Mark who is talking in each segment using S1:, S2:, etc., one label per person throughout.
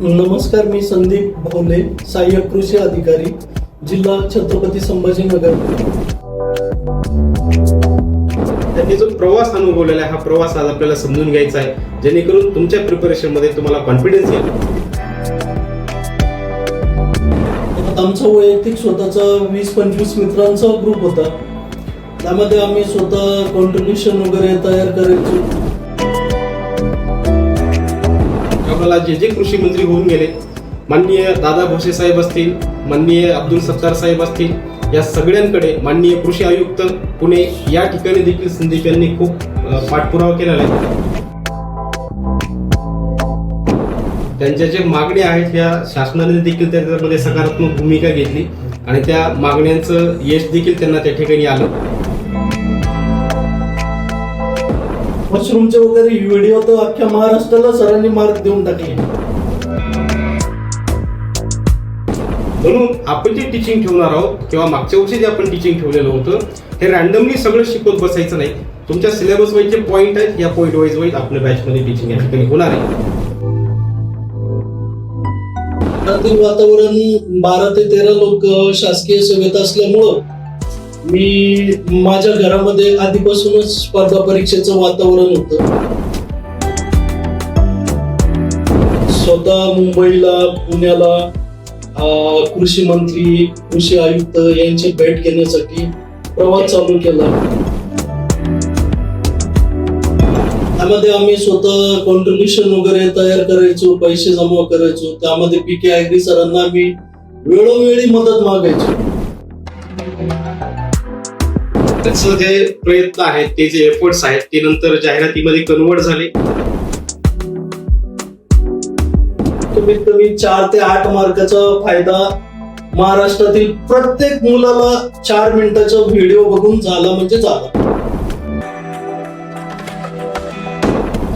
S1: नमस्कार मी संदीप भावले सहाय्यक कृषी अधिकारी जिल्हा छत्रपती संभाजीनगर.
S2: त्यांनी जो प्रवास अनुभवलेला आहे हा प्रवास आज आपल्याला समजून घ्यायचा आहे. जेणेकरून तुमच्या प्रिपरेशनमध्ये तुम्हाला कॉन्फिडन्स येईल.
S1: आमचा वैयक्तिक स्वतःचा वीस पंचवीस मित्रांचा ग्रुप होता. त्यामध्ये आम्ही स्वतः कॉन्ट्रीब्युशन वगैरे तयार करायचो.
S2: आम्हाला जे जे कृषी मंत्री होऊन गेले माननीय दादा भोसे साहेब असतील माननीय अब्दुल सत्तार साहेब असतील या सगळ्यांकडे माननीय कृषी आयुक्त पुणे या ठिकाणी देखील संदीप यांनी खूप पाठपुरावा केलेला आहे. त्यांच्या ज्या मागण्या आहेत ह्या शासनाने देखील त्याच्यामध्ये सकारात्मक भूमिका घेतली आणि त्या मागण्यांचं यश देखील त्यांना त्या ठिकाणी आलं.
S1: मशरूमचे वगैरे व्हिडिओ तर अख्ख्या महाराष्ट्राला सरांनी मार्क देऊन टाकले.
S2: म्हणून आपण जे टीचिंग ठेवणार आहोत किंवा मागच्या वर्षी जे आपण टीचिंग ठेवलेलं होतं हे रॅन्डमली सगळं शिकवत बसायचं नाही. तुमच्या सिलेबस वाईज जे पॉईंट आहेत या पॉईंट वाईज वाईज आपल्या बॅचमध्ये टीचिंग या ठिकाणी होणार आहे.
S1: वातावरण बारा ते तेरा लोक शासकीय सेवेत असल्यामुळं मी माझ्या घरामध्ये आधीपासूनच स्पर्धा परीक्षेचं वातावरण होतं. स्वतः मुंबईला पुण्याला कृषी मंत्री कृषी आयुक्त यांची भेट घेण्यासाठी प्रवास चालू केला. त्यामध्ये आम्ही स्वतः कॉन्ट्रीब्युशन वगैरे तयार करायचो पैसे जमा करायचो. त्यामध्ये पी के आयग्री सरांना आम्ही वेळोवेळी मदत मागायचो.
S2: त्याचं जे प्रयत्न आहेत ते जे एफर्ट्स आहेत ते नंतर जाहिरातीमध्ये कन्वर्ट झाले.
S1: कमीत कमी चार ते आठ मार्काचा फायदा महाराष्ट्रातील प्रत्येक मुलाला चार मिनिटाचा व्हिडिओ बघून झाला म्हणजे झाला.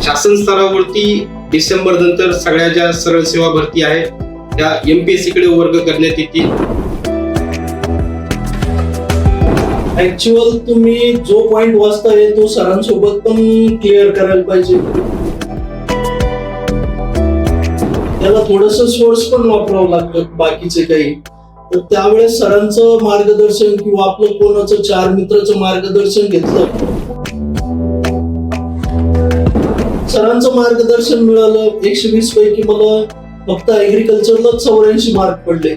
S2: शासन स्तरावरती डिसेंबर नंतर सगळ्या ज्या सरळ सेवा भरती आहेत त्या एमपीएससी कडे वर्ग करण्यात येतील.
S1: ऍक्च्युअल तुम्ही जो पॉइंट वाचताय तो सरांसोबत पण क्लिअर करायला पाहिजे. त्याला थोडस सोर्स पण वापरावं लागतं बाकीचे काही. तर त्यावेळेस सरांचं मार्गदर्शन किंवा आपलं कोणाचं चार मित्राचं मार्गदर्शन घेतलं. सरांचं मार्गदर्शन मिळालं एकशे वीस पैकी मला फक्त ऍग्रिकल्चरला चौऱ्याऐंशी मार्क पडले.